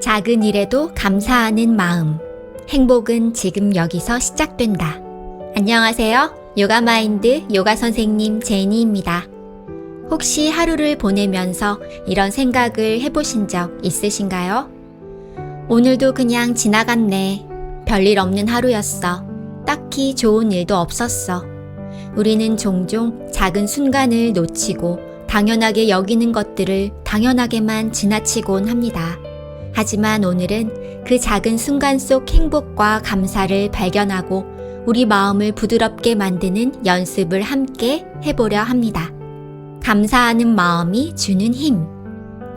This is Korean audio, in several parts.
작은 일에도 감사하는 마음. 행복은 지금 여기서 시작된다. 안녕하세요. 요가 마인드 요가 선생님 제니입니다. 혹시 하루를 보내면서 이런 생각을 해보신 적 있으신가요? 오늘도 그냥 지나갔네. 별일 없는 하루였어. 딱히 좋은 일도 없었어. 우리는 종종 작은 순간을 놓치고 당연하게 여기는 것들을 당연하게만 지나치곤 합니다. 하지만 오늘은 그 작은 순간 속 행복과 감사를 발견하고 우리 마음을 부드럽게 만드는 연습을 함께 해보려 합니다. 감사하는 마음이 주는 힘.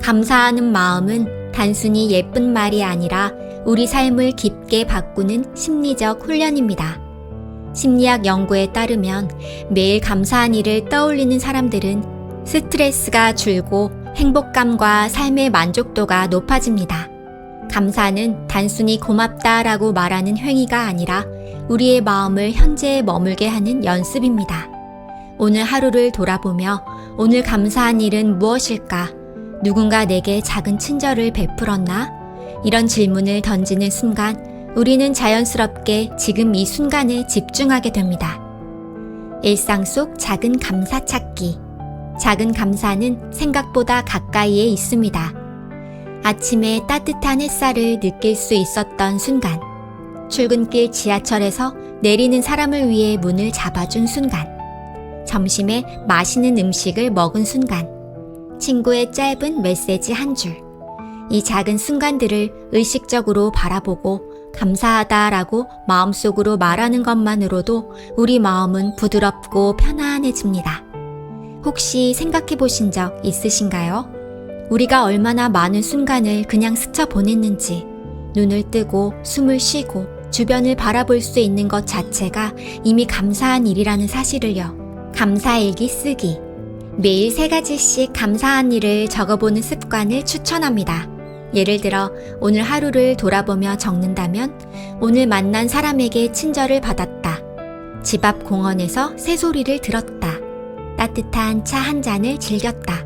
감사하는 마음은 단순히 예쁜 말이 아니라 우리 삶을 깊게 바꾸는 심리적 훈련입니다. 심리학 연구에 따르면 매일 감사한 일을 떠올리는 사람들은 스트레스가 줄고 행복감과 삶의 만족도가 높아집니다. 감사는 단순히 고맙다 라고 말하는 행위가 아니라 우리의 마음을 현재에 머물게 하는 연습입니다. 오늘 하루를 돌아보며 오늘 감사한 일은 무엇일까? 누군가 내게 작은 친절을 베풀었나? 이런 질문을 던지는 순간 우리는 자연스럽게 지금 이 순간에 집중하게 됩니다. 일상 속 작은 감사 찾기. 작은 감사는 생각보다 가까이에 있습니다. 아침에 따뜻한 햇살을 느낄 수 있었던 순간. 출근길 지하철에서 내리는 사람을 위해 문을 잡아준 순간. 점심에 맛있는 음식을 먹은 순간. 친구의 짧은 메시지 한 줄. 이 작은 순간들을 의식적으로 바라보고 감사하다라고 마음속으로 말하는 것만으로도 우리 마음은 부드럽고 편안해집니다. 혹시 생각해 보신 적 있으신가요? 우리가 얼마나 많은 순간을 그냥 스쳐 보냈는지, 눈을 뜨고 숨을 쉬고 주변을 바라볼 수 있는 것 자체가 이미 감사한 일이라는 사실을요. 감사일기 쓰기. 매일 세 가지씩 감사한 일을 적어보는 습관을 추천합니다. 예를 들어 오늘 하루를 돌아보며 적는다면 오늘 만난 사람에게 친절을 받았다. 집 앞 공원에서 새소리를 들었다. 따뜻한 차 한 잔을 즐겼다.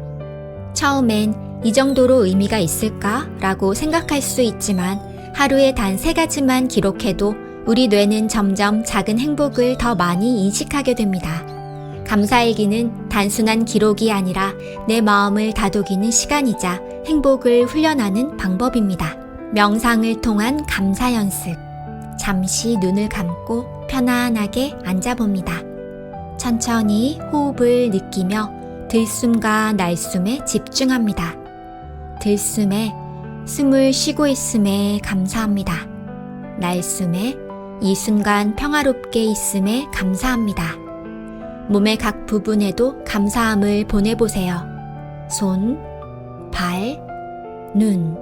처음엔 이 정도로 의미가 있을까? 라고 생각할 수 있지만 하루에 단 세 가지만 기록해도 우리 뇌는 점점 작은 행복을 더 많이 인식하게 됩니다. 감사일기는 단순한 기록이 아니라 내 마음을 다독이는 시간이자 행복을 훈련하는 방법입니다. 명상을 통한 감사 연습. 잠시 눈을 감고 편안하게 앉아봅니다. 천천히 호흡을 느끼며 들숨과 날숨에 집중합니다. 들숨에 숨을 쉬고 있음에 감사합니다. 날숨에 이 순간 평화롭게 있음에 감사합니다. 몸의 각 부분에도 감사함을 보내보세요. 손, 발, 눈,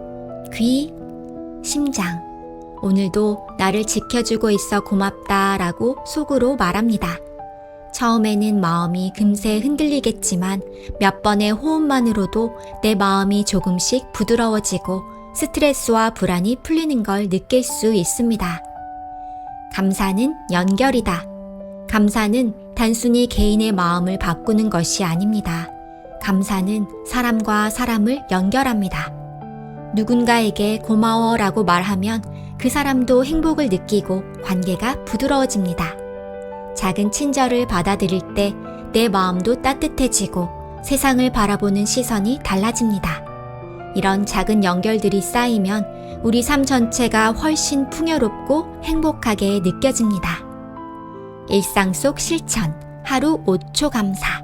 귀, 심장. 오늘도 나를 지켜주고 있어 고맙다 라고 속으로 말합니다. 처음에는 마음이 금세 흔들리겠지만 몇 번의 호흡만으로도 내 마음이 조금씩 부드러워지고 스트레스와 불안이 풀리는 걸 느낄 수 있습니다. 감사는 연결이다. 감사는 단순히 개인의 마음을 바꾸는 것이 아닙니다. 감사는 사람과 사람을 연결합니다. 누군가에게 고마워 라고 말하면 그 사람도 행복을 느끼고 관계가 부드러워집니다. 작은 친절을 받아들일 때 내 마음도 따뜻해지고 세상을 바라보는 시선이 달라집니다. 이런 작은 연결들이 쌓이면 우리 삶 전체가 훨씬 풍요롭고 행복하게 느껴집니다. 일상 속 실천, 하루 5초 감사.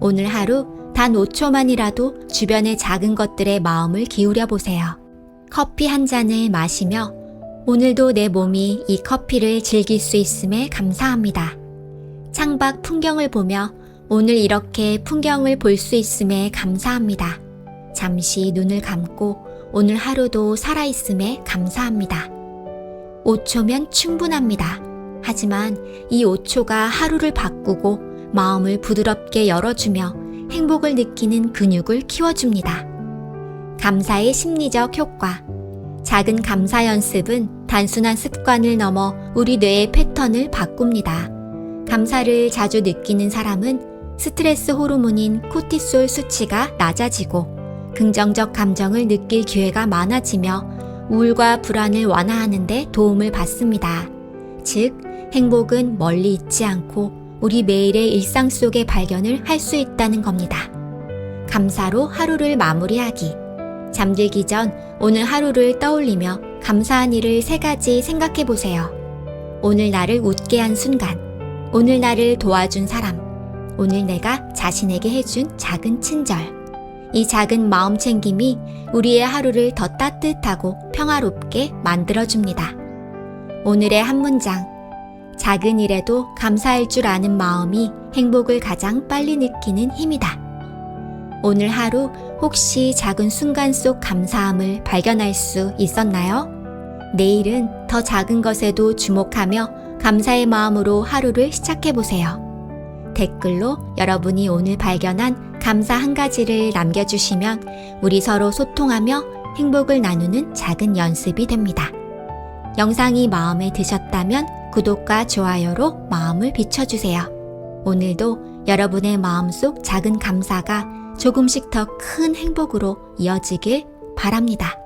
오늘 하루 단 5초만이라도 주변의 작은 것들에 마음을 기울여 보세요. 커피 한 잔을 마시며 오늘도 내 몸이 이 커피를 즐길 수 있음에 감사합니다. 창밖 풍경을 보며 오늘 이렇게 풍경을 볼 수 있음에 감사합니다. 잠시 눈을 감고 오늘 하루도 살아있음에 감사합니다. 5초면 충분합니다. 하지만 이 5초가 하루를 바꾸고 마음을 부드럽게 열어주며 행복을 느끼는 근육을 키워줍니다. 감사의 심리적 효과. 작은 감사 연습은 단순한 습관을 넘어 우리 뇌의 패턴을 바꿉니다. 감사를 자주 느끼는 사람은 스트레스 호르몬인 코티솔 수치가 낮아지고 긍정적 감정을 느낄 기회가 많아지며 우울과 불안을 완화하는 데 도움을 받습니다. 즉, 행복은 멀리 있지 않고 우리 매일의 일상 속의 발견을 할 수 있다는 겁니다. 감사로 하루를 마무리하기. 잠들기 전 오늘 하루를 떠올리며 감사한 일을 세 가지 생각해 보세요. 오늘 나를 웃게 한 순간, 오늘 나를 도와준 사람, 오늘 내가 자신에게 해준 작은 친절. 이 작은 마음 챙김이 우리의 하루를 더 따뜻하고 평화롭게 만들어줍니다. 오늘의 한 문장. 작은 일에도 감사할 줄 아는 마음이 행복을 가장 빨리 느끼는 힘이다. 오늘 하루 혹시 작은 순간 속 감사함을 발견할 수 있었나요? 내일은 더 작은 것에도 주목하며 감사의 마음으로 하루를 시작해 보세요. 댓글로 여러분이 오늘 발견한 감사 한 가지를 남겨주시면 우리 서로 소통하며 행복을 나누는 작은 연습이 됩니다. 영상이 마음에 드셨다면 구독과 좋아요로 마음을 비춰주세요. 오늘도 여러분의 마음속 작은 감사가 조금씩 더 큰 행복으로 이어지길 바랍니다.